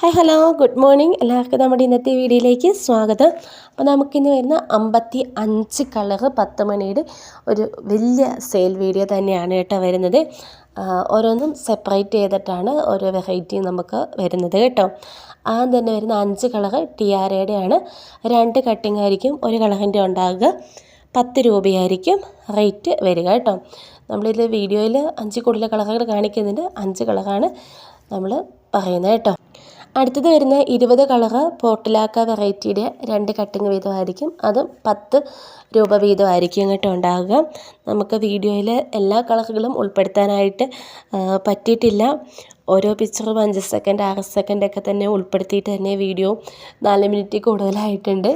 Hi hello good morning എല്ലാവർക്കും നമ്മുടെ ഇന്നത്തെ വീഡിയോയിലേക്ക് സ്വാഗതം. അപ്പോൾ നമുക്കിന്ന് വരുന്ന അമ്പത്തി അഞ്ച് കളറ് പത്ത് മണിയുടെ ഒരു വലിയ സെയിൽ വീഡിയോ തന്നെയാണ് കേട്ടോ വരുന്നത്. ഓരോന്നും സെപ്പറേറ്റ് ചെയ്തിട്ടാണ് ഓരോ വെറൈറ്റി നമുക്ക് വരുന്നത് കേട്ടോ. ആദ്യം തന്നെ വരുന്ന അഞ്ച് കളറ് ടി ആർ ആണ്. രണ്ട് കട്ടിംഗ് ആയിരിക്കും ഒരു കളറിന്റെ ഉണ്ടാകുക പത്ത് രൂപയായിരിക്കും റേറ്റ് വരിക കേട്ടോ. നമ്മളിത് വീഡിയോയിൽ അഞ്ച് കൂടുതൽ കളറുകൾ കാണിക്കുന്നുണ്ട്. അഞ്ച് കളറാണ് നമ്മൾ പറയുന്നത് കേട്ടോ. അടുത്തത് വരുന്ന ഇരുപത് കളറ് പോട്ടിലാക്ക വെറൈറ്റിയുടെ രണ്ട് കട്ടിങ് വീതമായിരിക്കും. അതും പത്ത് രൂപ വീതമായിരിക്കും കേട്ടോ ഉണ്ടാവുക. നമുക്ക് വീഡിയോയിൽ എല്ലാ കളറുകളും ഉൾപ്പെടുത്താനായിട്ട് പറ്റിയിട്ടില്ല. ഓരോ പിക്ചറും അഞ്ച് സെക്കൻഡ് ആറ് സെക്കൻഡൊക്കെ തന്നെ ഉൾപ്പെടുത്തിയിട്ട് തന്നെ വീഡിയോ നാല് മിനിറ്റ് കൂടുതലായിട്ടുണ്ട്.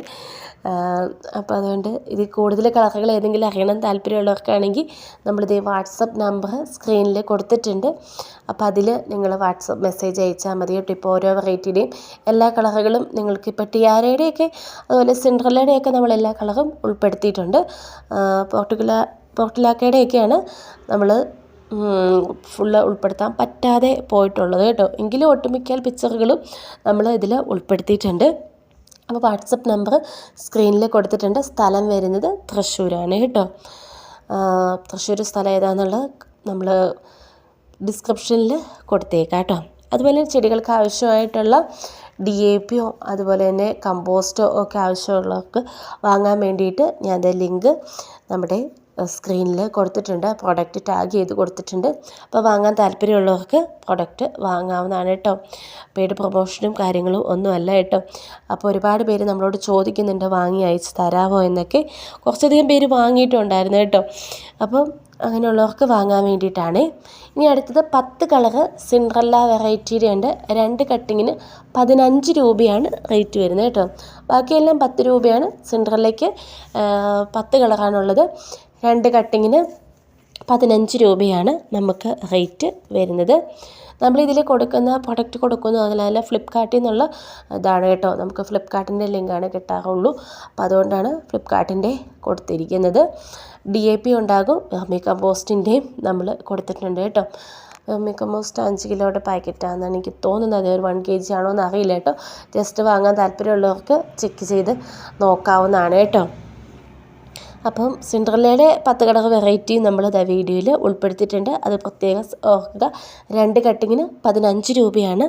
അപ്പോൾ അതുകൊണ്ട് ഇത് കൂടുതൽ കളറുകൾ ഏതെങ്കിലും അറിയണം താല്പര്യമുള്ളവർക്കാണെങ്കിൽ നമ്മളിത് വാട്സപ്പ് നമ്പർ സ്ക്രീനിൽ കൊടുത്തിട്ടുണ്ട്. അപ്പോൾ അതിൽ നിങ്ങൾ വാട്സപ്പ് മെസ്സേജ് അയച്ചാൽ മതി കേട്ടോ ഇപ്പോൾ ഓരോ വെറൈറ്റിയുടെയും എല്ലാ കളറുകളും നിങ്ങൾക്ക് ഇപ്പോൾ ടിയാരയുടെയൊക്കെ അതുപോലെ സിൻഡ്രലയുടെയൊക്കെ നമ്മൾ എല്ലാ കളറും ഉൾപ്പെടുത്തിയിട്ടുണ്ട്. പോർട്ടുഗല പോർട്ടിലാക്കയുടെയൊക്കെയാണ് നമ്മൾ ഫുള്ള് ഉൾപ്പെടുത്താൻ പറ്റാതെ പോയിട്ടുള്ളത് കേട്ടോ. എങ്കിലും ഒട്ടുമിക്ക പിക്ചറുകളും നമ്മൾ ഇതിൽ ഉൾപ്പെടുത്തിയിട്ടുണ്ട്. അപ്പോൾ വാട്സപ്പ് നമ്പർ സ്ക്രീനിൽ കൊടുത്തിട്ടുണ്ട്. സ്ഥലം വരുന്നത് തൃശ്ശൂരാണ് കേട്ടോ. തൃശ്ശൂർ സ്ഥലം ഏതാണെന്നുള്ളത് നമ്മൾ ഡിസ്ക്രിപ്ഷനിൽ കൊടുത്തേക്കാം കേട്ടോ. അതുപോലെ ചെടികൾക്ക് ആവശ്യമായിട്ടുള്ള ഡി എ പിയോ അതുപോലെ തന്നെ കമ്പോസ്റ്റോ ഒക്കെ ആവശ്യമുള്ളവർക്ക് വാങ്ങാൻ വേണ്ടിയിട്ട് ഞാൻ ലിങ്ക് നമ്മുടെ സ്ക്രീനിൽ കൊടുത്തിട്ടുണ്ട്. പ്രോഡക്റ്റ് ടാഗ് ചെയ്ത് കൊടുത്തിട്ടുണ്ട്. അപ്പോൾ വാങ്ങാൻ താല്പര്യമുള്ളവർക്ക് പ്രോഡക്റ്റ് വാങ്ങാവുന്നതാണ് കേട്ടോ. പെയ്ഡ് പ്രൊമോഷനും കാര്യങ്ങളും ഒന്നുമല്ല കേട്ടോ. അപ്പോൾ ഒരുപാട് പേര് നമ്മളോട് ചോദിക്കുന്നുണ്ട് വാങ്ങി അയച്ച് തരാമോ എന്നൊക്കെ. കുറച്ചധികം പേര് വാങ്ങിയിട്ടുണ്ടായിരുന്നു കേട്ടോ. അപ്പം അങ്ങനെയുള്ളവർക്ക് വാങ്ങാൻ വേണ്ടിയിട്ടാണ്. ഇനി അടുത്തത് പത്ത് കളറ് സിൻഡ്രല്ല വെറൈറ്റിയുടെ ഉണ്ട്. രണ്ട് കട്ടിങ്ങിന് പതിനഞ്ച് രൂപയാണ് റേറ്റ് വരുന്നത് കേട്ടോ. ബാക്കിയെല്ലാം പത്ത് രൂപയാണ് സിൻഡ്രല്ലയ്ക്ക് പത്ത് കളറാണുള്ളത്. രണ്ട് കട്ടിങ്ങിന് പതിനഞ്ച് രൂപയാണ് നമുക്ക് റേറ്റ് വരുന്നത്. നമ്മളിതിൽ കൊടുക്കുന്ന പ്രൊഡക്റ്റ് കൊടുക്കുന്നു അതിലല്ല ഫ്ലിപ്കാർട്ടിൽ നിന്നുള്ള ഇതാണ് കേട്ടോ. നമുക്ക് ഫ്ലിപ്കാർട്ടിന്റെ ലിങ്കാണ് കിട്ടാറുള്ളൂ. അപ്പോൾ അതുകൊണ്ടാണ് ഫ്ലിപ്കാർട്ടിന്റെ കൊടുത്തിരിക്കുന്നത്. ഡി എ പി ഉണ്ടാകും. വെർമി കമ്പോസ്റ്റിന്റെയും നമ്മൾ കൊടുത്തിട്ടുണ്ട് കേട്ടോ. വെർമി കമ്പോസ്റ്റ് അഞ്ച് കിലോയുടെ പാക്കറ്റാണെന്നാണ് എനിക്ക് തോന്നുന്നത്. ഒരു വൺ കെ ജി ആണോ എന്ന് അറിയില്ല കേട്ടോ. ജസ്റ്റ് വാങ്ങാൻ താല്പര്യമുള്ളവർക്ക് ചെക്ക് ചെയ്ത് നോക്കാവുന്നതാണ് കേട്ടോ. അപ്പം സിൻഡ്രല്ലയുടെ പത്ത് കടക വെറൈറ്റി നമ്മൾ ദ വീഡിയോയിൽ ഉൾപ്പെടുത്തിയിട്ടുണ്ട്. അത് പ്രത്യേകം ഓർക്കുക. രണ്ട് കട്ടിങ്ങിന് പതിനഞ്ച് രൂപയാണ്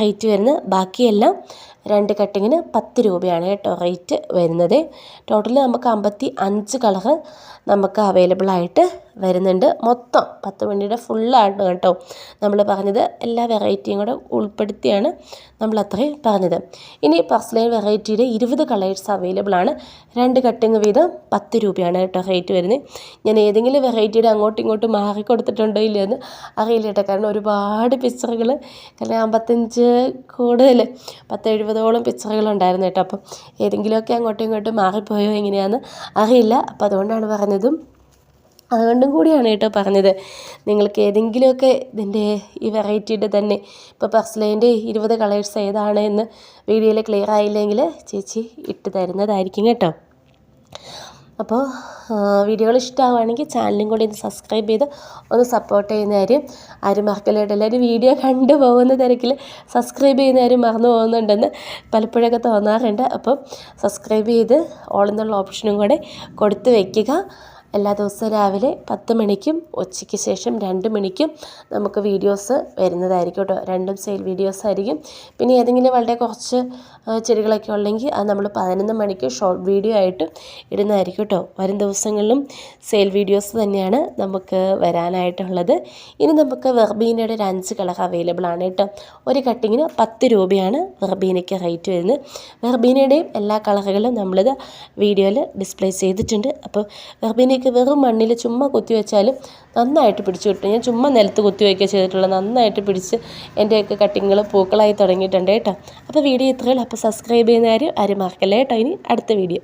റേറ്റ് വരുന്നത്. ബാക്കിയെല്ലാം രണ്ട് കട്ടിങ്ങിന് പത്ത് രൂപയാണ് കേട്ടോ റേറ്റ് വരുന്നത്. ടോട്ടൽ നമുക്ക് അമ്പത്തി അഞ്ച് കളറ് നമുക്ക് അവൈലബിൾ ആയിട്ട് വരുന്നുണ്ട്. മൊത്തം പത്ത് മണിയുടെ ഫുള്ളാണ് കേട്ടോ. നമ്മൾ പറഞ്ഞത് എല്ലാ വെറൈറ്റിയും കൂടെ ഉൾപ്പെടുത്തിയാണ് നമ്മൾ അത്രയും പറഞ്ഞത്. ഇനി പർസലൈൻ വെറൈറ്റിയുടെ ഇരുപത് കളേഴ്സ് അവൈലബിൾ ആണ്. രണ്ട് കട്ടിങ് വീതം പത്ത് രൂപയാണ് കേട്ടോ റേറ്റ് വരുന്നത്. ഞാൻ ഏതെങ്കിലും വെറൈറ്റിയുടെ അങ്ങോട്ടും ഇങ്ങോട്ടും മാറി കൊടുത്തിട്ടുണ്ടോ ഇല്ലയെന്ന് അറിയില്ല കേട്ടോ. കാരണം ഒരുപാട് പിക്ചറുകൾ കാരണം അമ്പത്തഞ്ച് കൂടുതൽ പത്ത് എഴുപതോളം പിക്ചറുകൾ ഉണ്ടായിരുന്നു കേട്ടോ. അപ്പം ഏതെങ്കിലുമൊക്കെ അങ്ങോട്ടും ഇങ്ങോട്ടും മാറിപ്പോയോ എങ്ങനെയാണെന്ന് അറിയില്ല. അപ്പോൾ അതുകൊണ്ടാണ് പറഞ്ഞതും അതുകൊണ്ടും കൂടിയാണ് കേട്ടോ പറഞ്ഞത്. നിങ്ങൾക്ക് ഏതെങ്കിലുമൊക്കെ ഇതിന്റെ ഈ വെറൈറ്റിയുടെ തന്നെ ഇപ്പോൾ പെർസലേന്റെ ഇരുപത് കളേഴ്സ് ഏതാണ് എന്ന് വീഡിയോയിൽ ക്ലിയർ ആയില്ലെങ്കിൽ ചേച്ചി ഇട്ട് തരുന്നതായിരിക്കും കേട്ടോ. അപ്പോൾ വീഡിയോകൾ ഇഷ്ടമാവുകയാണെങ്കിൽ ചാനലും കൂടി ഒന്ന് സബ്സ്ക്രൈബ് ചെയ്ത് ഒന്ന് സപ്പോർട്ട് ചെയ്യുന്ന കാര്യം ആരും മറക്കലായിട്ട് എല്ലാവരും വീഡിയോ കണ്ടു പോകുന്ന തിരക്കിൽ സബ്സ്ക്രൈബ് ചെയ്യുന്ന കാര്യം മറന്നു പോകുന്നുണ്ടെന്ന് പലപ്പോഴൊക്കെ തോന്നാറുണ്ട്. അപ്പം സബ്സ്ക്രൈബ് ചെയ്ത് ഓൾ എന്നുള്ള ഓപ്ഷനും കൂടെ കൊടുത്ത് വയ്ക്കുക എല്ലാ ദിവസവും രാവിലെ പത്ത് മണിക്കും ഉച്ചയ്ക്ക് ശേഷം രണ്ട് മണിക്കും നമുക്ക് വീഡിയോസ് വരുന്നതായിരിക്കും കേട്ടോ. രണ്ടും സെയിൽ വീഡിയോസ് ആയിരിക്കും. പിന്നെ ഏതെങ്കിലും വളരെ കുറച്ച് ചെടികളൊക്കെ ഉള്ളെങ്കിൽ അത് നമ്മൾ പതിനൊന്ന് മണിക്ക് ഷോർട്ട് വീഡിയോ ആയിട്ട് ഇടുന്നതായിരിക്കും കേട്ടോ. വരും ദിവസങ്ങളിലും സെയിൽ വീഡിയോസ് തന്നെയാണ് നമുക്ക് വരാനായിട്ടുള്ളത്. ഇനി നമുക്ക് വെർബീനയുടെ ഒരു അഞ്ച് കളർ അവൈലബിൾ ആണ് കേട്ടോ. ഒരു കട്ടിങ്ങിന് പത്ത് രൂപയാണ് വെർബീനയ്ക്ക് റേറ്റ് വരുന്നത്. വെർബീനയുടെയും എല്ലാ കളറുകളും നമ്മളിത് വീഡിയോയിൽ ഡിസ്പ്ലേ ചെയ്തിട്ടുണ്ട്. അപ്പോൾ വെർബീനയ്ക്ക് എനിക്ക് വെറും മണ്ണിൽ ചുമ്മാ കുത്തി വെച്ചാലും നന്നായിട്ട് പിടിച്ചു കിട്ടും. ഞാൻ ചുമ്മാ നിലത്ത് കുത്തി വയ്ക്കുക ചെയ്തിട്ടുള്ളത് നന്നായിട്ട് പിടിച്ച് എന്റെയൊക്കെ കട്ടിങ്ങൾ പൂക്കളായി തുടങ്ങിയിട്ടുണ്ട് കേട്ടോ. അപ്പോൾ വീഡിയോ ഇത്രയുള്ളൂ അപ്പോൾ സബ്സ്ക്രൈബ് ചെയ്യുന്ന ആരും ആരും മറക്കല്ലേ കേട്ടോ. ഇനി അടുത്ത വീഡിയോ.